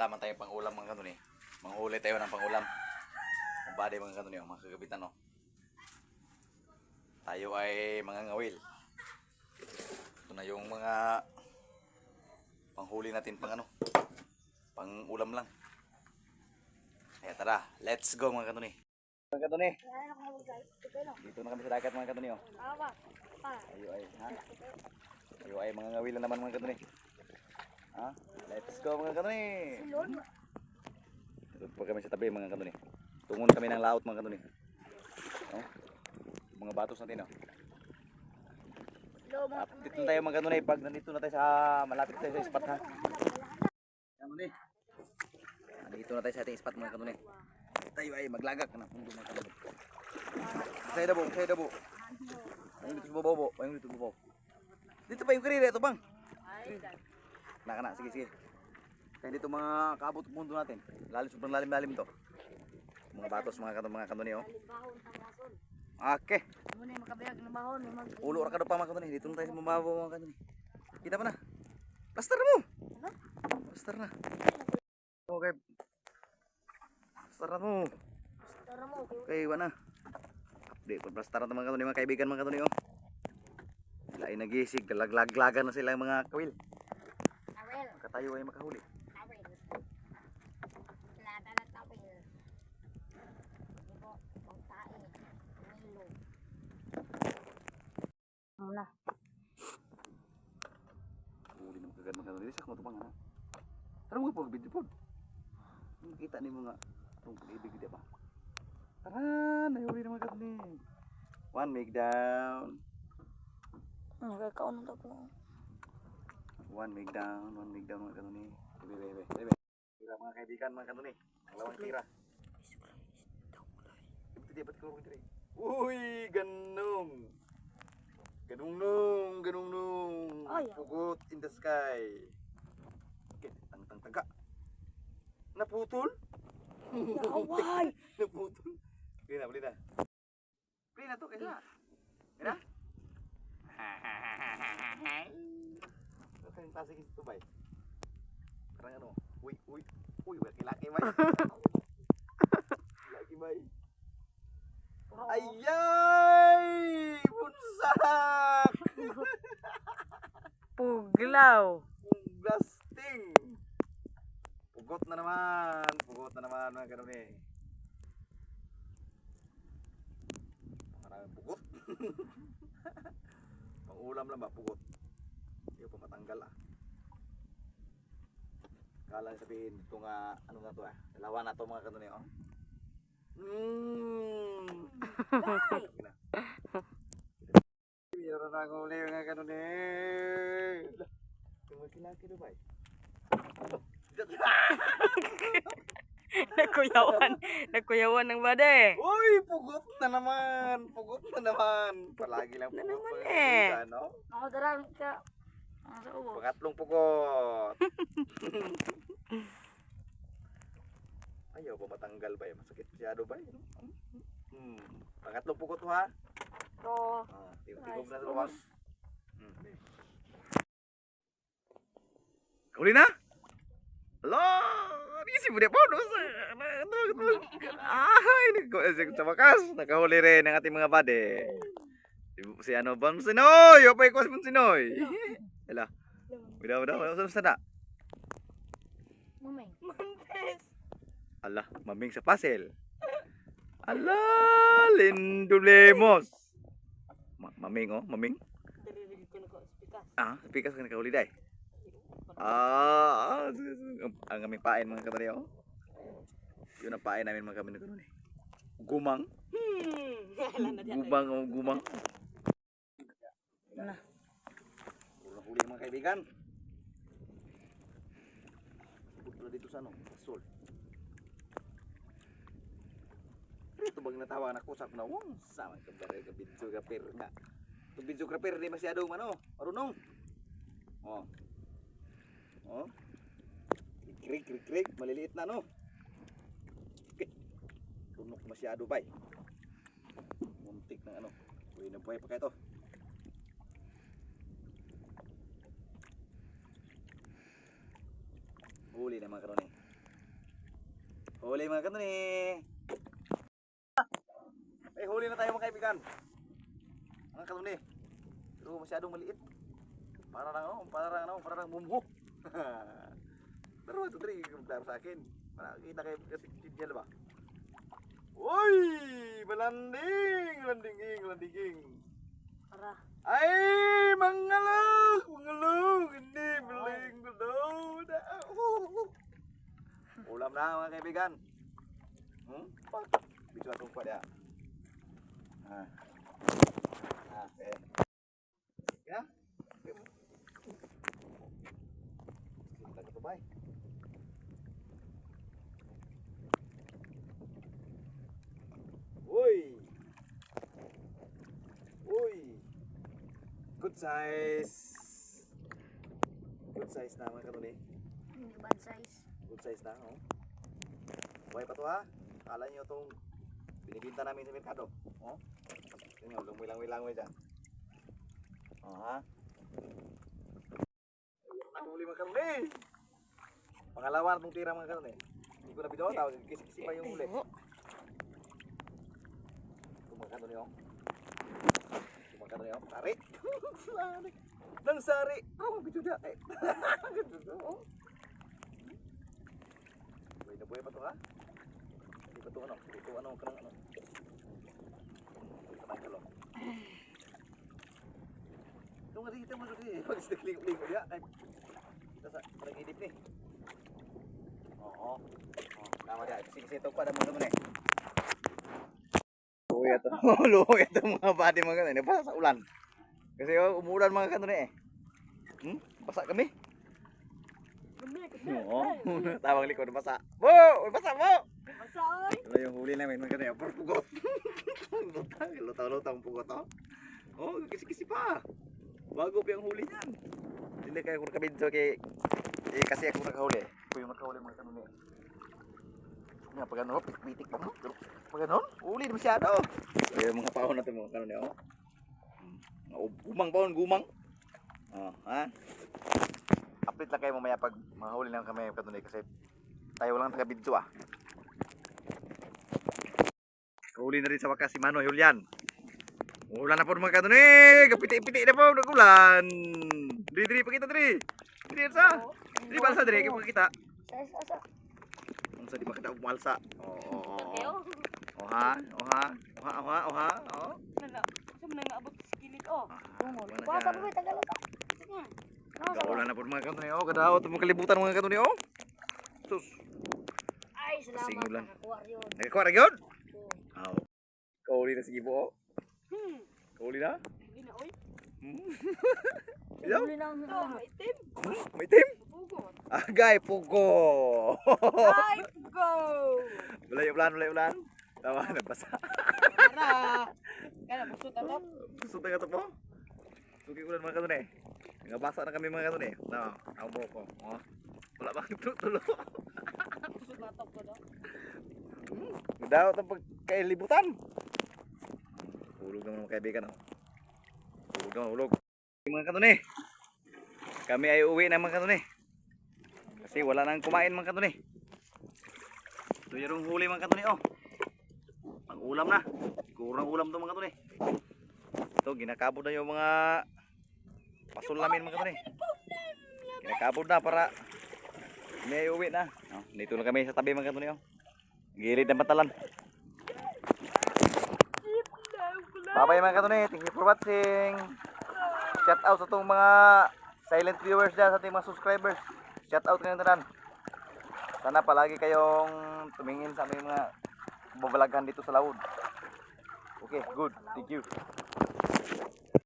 wala man tayong pangulam mga kanuni. Manghuli tayo ng pangulam. Kung bade mga kanuni, oh, mga kagabitan no. Tayo ay mga ngawil. Ito na yung mga panghuli natin pang ano. Pang ulam lang. Kaya tara, let's go mga kanuni. Mga kanuni, dito na kami sa dagat mga kanuni oh. Ayo ay, ha? Ayo ay mga ngawil na naman mga kanuni. Ha? Let's go mga kanuni. Doon pa kami sa tabi mga kanuni. Tungon kami ng laot mga kanuni. Oh. Mga batos natin oh. Update na tayo mga kanuni pag nandito na tayo sa malapit tayo sa spot ha. Kanuni. Nandito na tayo sa ating spot mga kanuni. Tayo ay maglagak na pundo mga kanuni. Saya dabo, saya dabo. Ayun dito sa bobo, ayun dito sa bobo. Dito pa yung karira ito bang? Naka na, sige sige. Kaya dito mga kaabot ng mundo natin. Lalim, sobrang lalim-lalim to. Mga batos, mga kanto, mga kanto niyo. Okay. Muna yung makabiyag na bahon. Ulo ra ka pa mga kanto Dito na tayo sa mababaw mga kanto Kita pa na. Plaster mo. Plaster na. Okay. Plaster na mo. Tara mo, okay. Wala na. Update ko plaster na mga kanto mga kaibigan mga kanto niyo. Sila ay nagisig, lag-laglagan na sila mga kawil. Awel, Katayo ay makahuli. awel. Lada na tawel. Ibo, pagkain, Milo. Muna. Huli naman kagad mga kanto. Sa kumutupang ha. Tara mo po, video po. Kita ni mo nga. Itong pag-ibig di ba? Tara, nahuli naman kanto ni. One make down. Hmm, kakaon na ko. One make down, one make down mga kanto ni. Bebe, bebe, bebe. Tira mga kaibigan mga kanto ni. Ang lawang tira. Hindi ba't ko tira? Uy, ganong. Ganong nung, ganong nung. Ay, ah. Pugot in the sky. Okay, tang tang taga. Naputol? Away! Naputol. Bili na, bili na. Bili na to, kaya. Kaya? Ito kayong tasig yung tubay. Parang ano, uy, uy, uy, laki-laki bay. Laki bay. Ayay! Bunsak! Puglaw! Blasting! Pugot na naman! Pugot na naman mga eh. Maraming pugot. Pang ulam lang ba, pugot. Hindi ko pa matanggal ah. Kala sabihin ito nga, ano nga to ah. Dalawa na to mga eh oh. Mmm! Meron na akong uli mga ganun eh. Tumakilaki na ba eh? Nagkuyawan! Nagkuyawan ng bade! Uy, pugot na naman. Pugot na naman. Palagi lang pugot. naman mga eh. kaibigan, No? Ako darang ka. Ano sa ubo? Pangatlong pugot. Ayaw ba matanggal ba? eh? Masakit masyado ba? eh? Hmm. Pangatlong pugot ha. Oo. Ah, tigog na sa bawang. Hmm. Uli na? Alo! Easy mo po, no? Ay, nagko- sa wakas, nakahuli rin ang ating mga bade. Si, si ano, Bam Sinoy! Opay ko si Bam Sinoy! Hala. Wala, wala, wala. Saan na? Mamay. Ala, maming sa puzzle. Ala, Lindulemos. Ma maming oh, maming. Na. Ah, pikas ka nakahuli day. Ah, ang, aming pain mga kapatid oh. Yun ang pain namin mga kapatid ko eh. Gumang. Hmm. Na. Gumang oh, gumang. Na. Huli mga kaibigan. Subot pala dito sa ano, sol. Ito bang natawa na kusap na wong sama ka ba ka bidyo ka per ka. Tu bidyo ka per di masyado ano, marunong. Oh. Oh. Krik krik krik maliliit na no. Okay. Tunok masyado bay. Muntik ng ano. Uy, nabuhay pa kayo to. Huli na mga eh. Huli mga kanuni. Eh, huli na tayo mga kaibigan. Mga kanuni. Pero masyadong maliit. Para lang ano, para lang ano, para lang bumho. Pero ito three, kumplaro sa akin. Para kita kayo kasi sinyal ba? Uy! Malanding! Malandinging! Malandinging! Para. Ay! Mangalog! Mangalog! Hindi! Maling! Mangalog! Ulam na mga kaibigan. Hmm? Pak! Bicara tumpa dia. Ah. Ah, eh. Ya? Kita ke Dubai. Uy! Uy! Good size! Good size na mga kanuni. Hindi bad size. Good size na, oh. Buhay pa to ha. Kala nyo itong binibinta namin sa merkado. Oh. Yun nga, lumilang-wilang dyan. Oh, ha? Ang huli mga kanuni. Pangalawa na itong tira mga kanuni. Hindi ko na bitaw, tawag. Kisi-kisi pa yung huli. Ito mga kanuni, oh. Ito mga kanuni, oh. Sari. Sari. Nang sari. Oh, bito na. Eh. Ganito, oh. Buhay na buhay pa to ha? Hindi pa to ano? Hindi to ano? Kanang ano? Kanang kalong. Ito nga dito mo dito eh. Pag sinaglingo-lingo niya. Ay. Kita sa panagidip ni. Oo. Oh, tama dia. Sige, sige. Ito pa na mga Luwi ito. Luwi ito mga body mga ganun. Basa sa ulan. Kasi oh, umuulan mga kanun eh. Hmm? Basa kami. Oo. Tawag likod basa. Bo! Basa mo! Masaoy. Ito yung huli namin mga kanina. Puro pugot. Lutang, lutang-lutang pugot oh. Oh, kisi-kisi pa. Bago pa yung huli niyan. Hindi kayo kung kabidyo kay eh, kasi ako nakahuli. Ako yung nakahuli mga kanina. Nga, pag ano, pitik pa mo. Pag ano, huli na masyado. Yung mga paon natin mga kanina. Oh. Hmm. Gumang paon, gumang. Oh, ha? Update lang kayo mamaya pag mahuli lang kami kanina kasi tayo lang taga-video ah. Huli na rin sa wakas si Mano Julian. Ulan na po mga eh. Kapiti-piti na po ng ulan. Diri diri pa kita diri. Diri sa. Diri balsa diri kay kita. Size asa. Unsa di ba kita umalsa? Oo. Oh ha. Oh ha. Oh ha. Oh ha. Oh ha. Oh. Nala. Sa mga naabot sa kilid oh. Tungol. Kuha sa buhay tagalog ka. Kaulan na po mga kanto eh. Oh, kadawat mo kalibutan mga kanto. Oh. Sus. Ay, salamat. Singulan. Nakakuha yun. Ra gyud? Aw. Kauli na sige po. Hmm. Kauli na? Hindi na, oy. Hmm. Ito, maitim. May team? Pugo. Agay pugo. Ay, Wala yung ulan, yung ulan. Tama, nabasa. Para. Kaya, pusot na to. Gusto tayo ito po. Suki ulan mga kanun eh. Nabasa na kami mga kanun eh. No, ako po ko. Oh. Wala bang tutulo. Pusot na to ko do. Daw ito pagkailibutan. Hulog naman mga kaibigan. Oh. Hulog naman, hulog. Mga kanun eh. Kami ay uwi na mga kanun eh. Kasi wala nang kumain mga kanun eh. Ito yung huli mga kanun eh. Oh. Pang ulam na. Kurang ulam to mga kanun eh. Ito, ginakabod na yung mga pasul namin mga kanun eh. Ginakabod na para may uwi na. Oh, dito lang kami sa tabi mga kanun eh. Oh. Gilid ng batalan. Bye-bye mga kanun eh. Thank you for watching. Shout out sa itong mga silent viewers dyan sa ating mga subscribers. Shout out kayong tanan. Sana palagi kayong tumingin sa aming mga babalaghan dito sa Laod. Okay, good. Thank you.